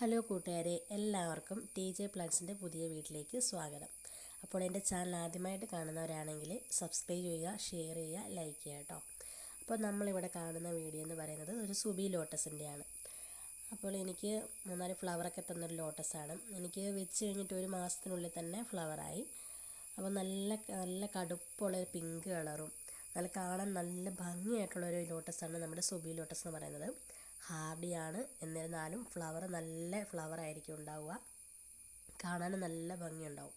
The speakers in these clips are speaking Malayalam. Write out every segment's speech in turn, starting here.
ഹലോ കൂട്ടുകാരെ എല്ലാവർക്കും ടി ജെ പ്ലാൻസിന്റെ പുതിയ വീട്ടിലേക്ക് സ്വാഗതം. അപ്പോൾ എന്റെ ചാനൽ ആദ്യമായിട്ട് കാണുന്നവരാണെങ്കിൽ സബ്സ്ക്രൈബ് ചെയ്യുക ഷെയർ ചെയ്യുക ലൈക്ക് ചെയ്യുക കേട്ടോ. അപ്പോൾ നമ്മളിവിടെ കാണുന്ന വീഡിയോ എന്ന് പറയുന്നത് ഒരു സുബി ലോട്ടസിന്റെയാണ്. അപ്പോൾ എനിക്ക് മൂന്നാൽ ഫ്ലവറൊക്കെ തന്നൊരു ലോട്ടസാണ്. എനിക്ക് വെച്ച് കഴിഞ്ഞിട്ട് ഒരു മാസത്തിനുള്ളിൽ തന്നെ ഫ്ലവറായി. അപ്പോൾ നല്ല നല്ല കടുപ്പുള്ള പിങ്ക് കളറും നല്ല കാണാൻ നല്ല ഭംഗിയായിട്ടുള്ളൊരു ലോട്ടസാണ് നമ്മുടെ സുബി ലോട്ടസ് എന്ന് പറയുന്നത്. ഹാർഡിയാണ് എന്നിരുന്നാലും ഫ്ലവർ നല്ല ഫ്ലവർ ആയിരിക്കും ഉണ്ടാവുക. കാണാൻ നല്ല ഭംഗിയുണ്ടാവും.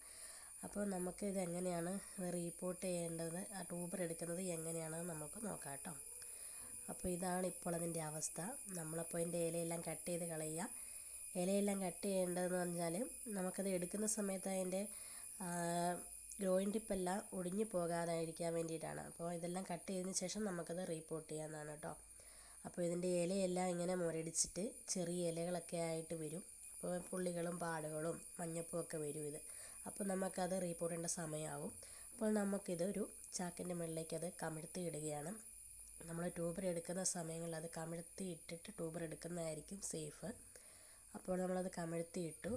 അപ്പോൾ നമുക്ക് ഇത് എങ്ങനെയാണ് റീപോർട്ട് ചെയ്യേണ്ടത് ആ ട്യൂബർ എടുക്കുന്നത് എങ്ങനെയാണെന്ന് നമുക്ക് നോക്കാം കേട്ടോ. അപ്പോൾ ഇതാണ് ഇപ്പോൾ അതിന്റെ അവസ്ഥ. നമ്മളപ്പോൾ അതിന്റെ ഇലയെല്ലാം കട്ട് ചെയ്ത് കളയുക. ഇലയെല്ലാം കട്ട് ചെയ്യേണ്ടതെന്ന് പറഞ്ഞാൽ നമുക്കത് എടുക്കുന്ന സമയത്ത് അതിന്റെ ഗ്രോയിൻ ടിപ്പെല്ലാം ഒടിഞ്ഞു പോകാതായിരിക്കാൻ വേണ്ടിയിട്ടാണ്. അപ്പോൾ ഇതെല്ലാം കട്ട് ചെയ്തതിന് ശേഷം നമുക്കത് റീപോർട്ട് ചെയ്യാമെന്നാണ് കേട്ടോ. അപ്പോൾ ഇതിന്റെ ഇലയെല്ലാം ഇങ്ങനെ മുരടിച്ചിട്ട് ചെറിയ ഇലകളൊക്കെ ആയിട്ട് വരും. അപ്പോൾ പുള്ളികളും പാടുകളും മഞ്ഞപ്പും ഒക്കെ വരും ഇത്. അപ്പോൾ നമുക്കത് ചെയ്യേണ്ട സമയമാവും. അപ്പോൾ നമുക്കിത് ഒരു ചാക്കിന്റെ മുകളിലേക്ക് അത് കമിഴ്ത്തി ഇടുകയാണ്. നമ്മൾ ട്യൂബർ എടുക്കുന്ന സമയങ്ങളിൽ അത് കമിഴ്ത്തി ഇട്ടിട്ട് ട്യൂബർ എടുക്കുന്നതായിരിക്കും സേഫ്. അപ്പോൾ നമ്മളത് കമിഴ്ത്തി ഇട്ടു.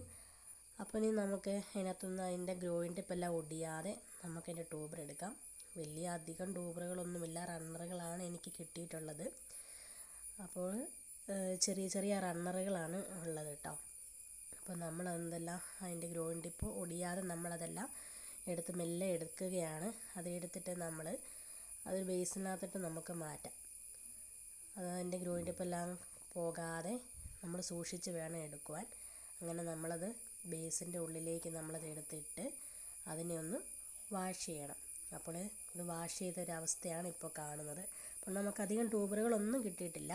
അപ്പോൾ ഇനി നമുക്ക് അതിനകത്തുനിന്ന് അതിന്റെ ഗ്രോയിന്റെ ഇപ്പം എല്ലാം ഒടിയാതെ നമുക്ക് നമുക്കതിന്റെ ട്യൂബർ എടുക്കാം. വലിയ അധികം ട്യൂബറുകളൊന്നുമില്ല. റണ്ണറുകളാണ് എനിക്ക് കിട്ടിയിട്ടുള്ളത്. അപ്പോൾ ചെറിയ ചെറിയ റണ്ണറുകളാണ് ഉള്ളത് കേട്ടോ അപ്പോൾ നമ്മൾ എന്തെല്ലാം അതിന്റെ ഗ്രോയിൻ ടിപ്പ് ഒടിയാതെ നമ്മളതെല്ലാം എടുത്ത് മെല്ലെ എടുക്കുകയാണ്. അതെടുത്തിട്ട് നമ്മൾ അതൊരു ബേസിനകത്തിട്ട് നമുക്ക് മാറ്റാം. അത് അതിന്റെ ഗ്രോയിൻ എല്ലാം പോകാതെ നമ്മൾ സൂക്ഷിച്ച് വേണം എടുക്കുവാൻ. അങ്ങനെ നമ്മളത് ബേസിന്റെ ഉള്ളിലേക്ക് നമ്മളത് എടുത്തിട്ട് അതിനെ ഒന്ന് വാഷ് ചെയ്യണം. അപ്പോൾ ഇത് വാഷ് ചെയ്ത ഒരു അവസ്ഥയാണ് ഇപ്പോൾ കാണുന്നത്. അപ്പോൾ നമുക്ക് അധികം ട്യൂബറുകളൊന്നും കിട്ടിയിട്ടില്ല.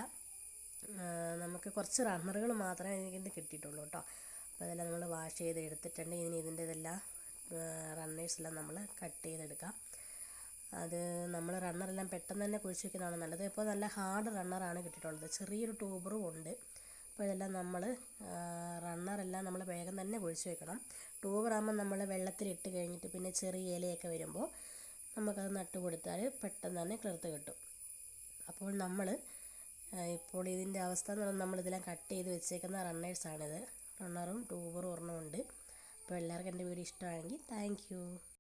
നമുക്ക് കുറച്ച് റണ്ണറുകൾ മാത്രമേ എനിക്കിന്ന് കിട്ടിയിട്ടുള്ളൂ കേട്ടോ. അപ്പോൾ അതെല്ലാം നമ്മൾ വാഷ് ചെയ്ത് എടുത്തിട്ടുണ്ട്. ഇനി ഇതിന്റെ ഇതെല്ലാം റണ്ണേഴ്സെല്ലാം നമ്മൾ കട്ട് ചെയ്തെടുക്കാം. അത് നമ്മൾ റണ്ണറെല്ലാം പെട്ടെന്ന് തന്നെ കുഴിച്ച് വയ്ക്കുന്നതാണ് നല്ലത്. ഇപ്പോൾ നല്ല ഹാർഡ് റണ്ണറാണ് കിട്ടിയിട്ടുള്ളത്. ചെറിയൊരു ട്യൂബറും ഉണ്ട്. അപ്പോൾ ഇതെല്ലാം നമ്മൾ റണ്ണറെല്ലാം നമ്മൾ വേഗം തന്നെ കുഴിച്ച് വെക്കണം. ട്യൂബറാകുമ്പോൾ നമ്മൾ വെള്ളത്തിലിട്ട് കഴിഞ്ഞിട്ട് പിന്നെ ചെറിയ ഇലയൊക്കെ വരുമ്പോൾ നമുക്കത് നട്ട് കൊടുത്താൽ പെട്ടെന്ന് തന്നെ കിളിർത്ത് കിട്ടും. അപ്പോൾ നമ്മൾ ഇപ്പോൾ ഇതിന്റെ അവസ്ഥ എന്ന് പറഞ്ഞാൽ നമ്മളിതെല്ലാം കട്ട് ചെയ്ത് വെച്ചേക്കുന്ന റണ്ണേഴ്സാണിത് റണ്ണറും ട്യൂബറും ഒരെണ്ണമുണ്ട് അപ്പോൾ എല്ലാവർക്കും എന്റെ വീഡിയോ ഇഷ്ടമാണെങ്കിൽ താങ്ക്